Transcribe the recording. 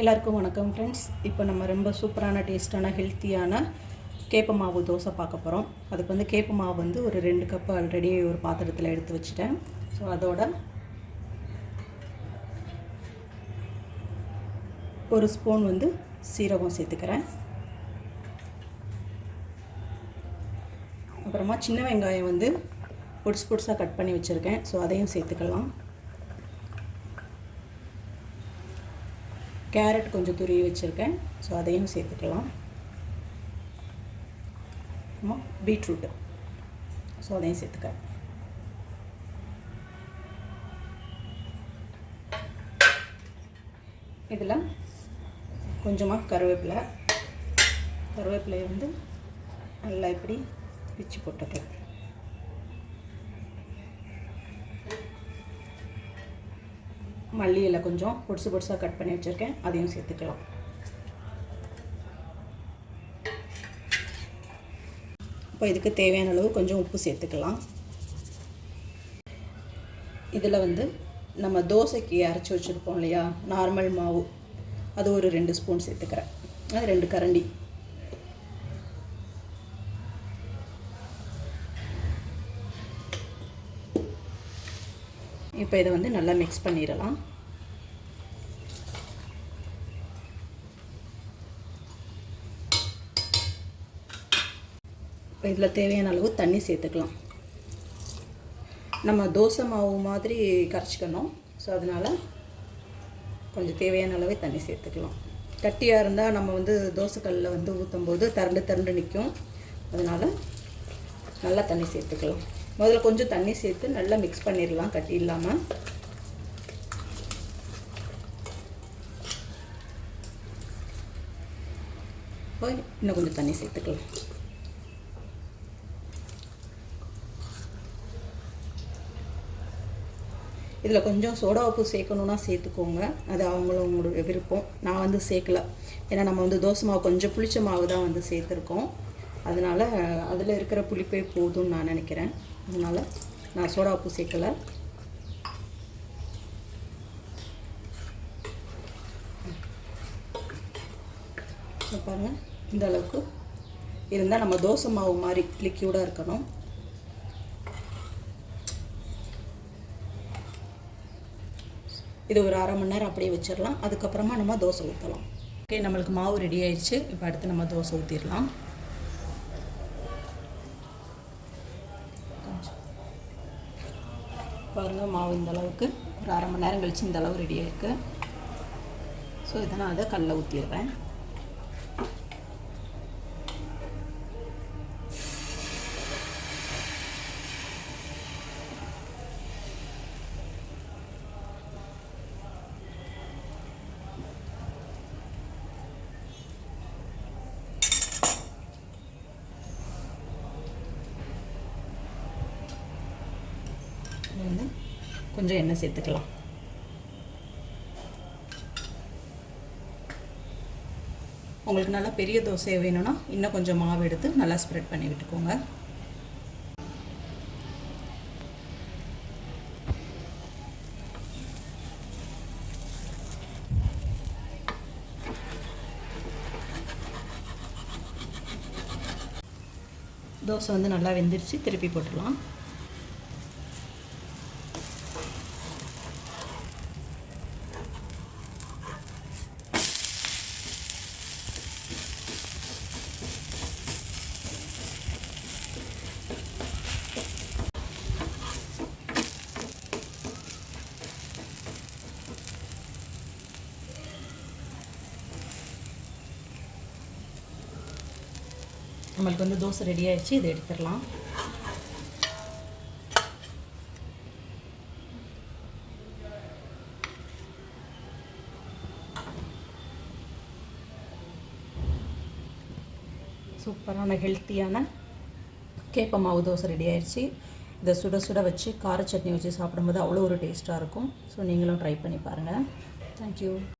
எல்லாருக்கும் வணக்கம் ஃப்ரெண்ட்ஸ் இப்போ நம்ம ரொம்ப சூப்பரான டேஸ்ட்டான ஹெல்த்தியான கேப்ப மாவு தோசை பார்க்க போகிறோம் அதுக்கு வந்து கேப்ப மாவு வந்து ஒரு ரெண்டு கப் ஆல்ரெடி ஒரு பாத்திரத்தில் எடுத்து வச்சுட்டேன். ஸோ அதோட ஒரு ஸ்பூன் வந்து சீரகம் சேர்த்துக்கிறேன். அப்புறமா சின்ன வெங்காயம் வந்து பொடிசு பொடிசாக கட் பண்ணி வச்சுருக்கேன். ஸோ அதையும் சேர்த்துக்கலாம். கேரட் கொஞ்சம் துருவி வச்சுருக்கேன். ஸோ அதையும் சேர்த்துக்கலாம். பீட்ரூட்டு. ஸோ அதையும் சேர்த்துக்கிறேன் இதில் கொஞ்சமாக கருவேப்பிலை. கருவேப்பிலையை வந்து நல்லா இப்படி பிச்சு போட்டுக்கலாம். மல்லி இலை கொஞ்சம் பொடிசு பொடிசாக கட் பண்ணி வச்சுருக்கேன். அதையும் சேர்த்துக்கலாம். இப்போ இதுக்கு தேவையான அளவு கொஞ்சம் உப்பு சேர்த்துக்கலாம். இதில் வந்து நம்ம தோசைக்கு அரைச்சி வச்சுருப்போம் இல்லையா? நார்மல் மாவு. அது ஒரு ரெண்டு ஸ்பூன் சேர்த்துக்கிறேன். அது ரெண்டு கரண்டி. இப்போ இதை வந்து நல்லா மிக்ஸ் பண்ணிடலாம். இப்போ இதில் தேவையான அளவு தண்ணி சேர்த்துக்கலாம். நம்ம தோசை மாவு மாதிரி கரைச்சிக்கணும். ஸோ அதனால் கொஞ்சம் தேவையான அளவே தண்ணி சேர்த்துக்கலாம். கட்டியாக இருந்தால் நம்ம வந்து தோசைக்கல்லில் வந்து ஊற்றும் போது திரண்டு திரண்டு நிற்கும் அதனால் நல்லா தண்ணி சேர்த்துக்கலாம். முதல்ல கொஞ்சம் தண்ணி சேர்த்து நல்லா மிக்ஸ் பண்ணிடலாம் கட்டி இல்லாமல் இன்னும் கொஞ்சம் தண்ணி சேர்த்துக்கலாம். இதில் கொஞ்சம் சோடா உப்பு சேர்க்கணுன்னா சேர்த்துக்கோங்க. அது அவங்களோட விருப்பம். நான் வந்து சேர்க்கல. ஏன்னா நம்ம வந்து தோசை மாவு கொஞ்சம் புளிச்ச மாவு தான் வந்து சேர்த்துருக்கோம். அதனால் அதில் இருக்கிற புளிப்பே போதும்னு நான் நினைக்கிறேன். அதனால் நான் சோடா உப்பு சேர்க்கலை. பாருங்கள் இந்த அளவுக்கு. இருந்தால் நம்ம தோசை மாவு மாதிரி லிக்யூடாக இருக்கணும். இது ஒரு அரை மணி நேரம் அப்படியே வச்சிடலாம் அதுக்கப்புறமா நம்ம தோசை ஊற்றலாம் ஓகே நம்மளுக்கு மாவு ரெடி ஆயிடுச்சு. இப்போ அடுத்து நம்ம தோசை ஊற்றிடலாம் பாருங்கள் மாவு இந்த அளவுக்கு. ஒரு அரை மணி நேரம் கழித்து இந்த அளவு ரெடி ஆகிருக்கு ஸோ இதை நான் அதை கல்லில் ஊற்றிடுறேன் வந்து கொஞ்சம் எண்ணெய் சேர்த்துக்கலாம். உங்களுக்கு நல்லா பெரிய தோசை வேணும்னா இன்னும் கொஞ்சம் மாவு எடுத்து நல்லா ஸ்ப்ரெட் பண்ணி விட்டுக்கோங்க. தோசை வந்து நல்லா வெந்துருச்சு திருப்பி போட்டுடலாம். நம்மளுக்கு வந்து தோசை ரெடி ஆயிடுச்சு இதை எடுத்துடலாம். சூப்பரான ஹெல்த்தியான கேப்ப மாவு தோசை ரெடி ஆயிடுச்சு. இதை சுட சுட வச்சு கார சட்னி வச்சு சாப்பிடும்போது அவ்வளோ ஒரு டேஸ்ட்டாக இருக்கும். ஸோ நீங்களும் ட்ரை பண்ணி பாருங்கள் தேங்க்யூ